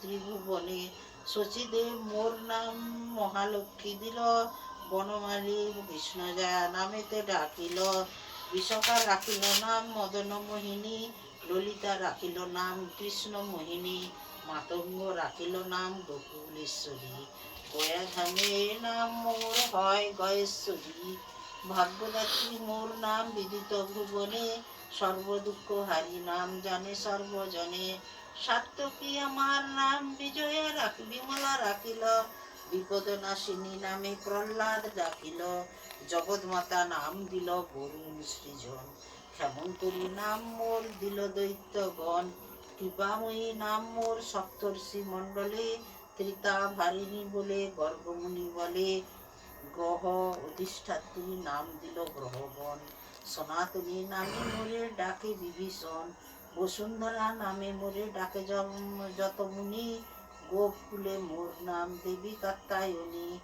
ত্রিভুবনে শচীদেব মোর নাম মহালক্ষ্মী দিল, বনমালী কৃষ্ণজয়া নামেতে ডাকিল। বিশাখা রাখিল নাম, মদন মোহিনী, ললিতা রাখিল নাম, কৃষ্ণ মোহিনী, মাতঙ্গ রাখিল নাম, গোকুলেশ্বরী। গয়াধামে নাম মোর হয় গয়েশ্বরী। ভাগ্যদাত্রী মোর নাম বিদিত ভুবনে সর্বদুঃখ হারি নাম জানে সর্বজনে। সাত্যকী আমার? নাম বিজয়া রাখি, বিমলা রাখিল। বিপদ নাশিনী নামে প্রহ্লাদ ডাকিল। জগৎমাতা নাম দিল বরুণ সৃজন। ক্ষেমন্তরী নাম মোর দিল দৈত্যগণ। কৃপাময়ী নাম মোর সপ্তর্ষি মণ্ডলে। ত্রিতা ভারিণী বলে গর্গমুনি বলে। গ্রহ অধিষ্ঠাত্রী নাম দিল গ্রহগণ। সনাতনী নামে মোরে ডাকে বিভীষণ, বসুন্ধরা নামে মোরে ডাকে যত মুনি, গোপ ফুলে মোর নাম দেবী কাত্তায়নী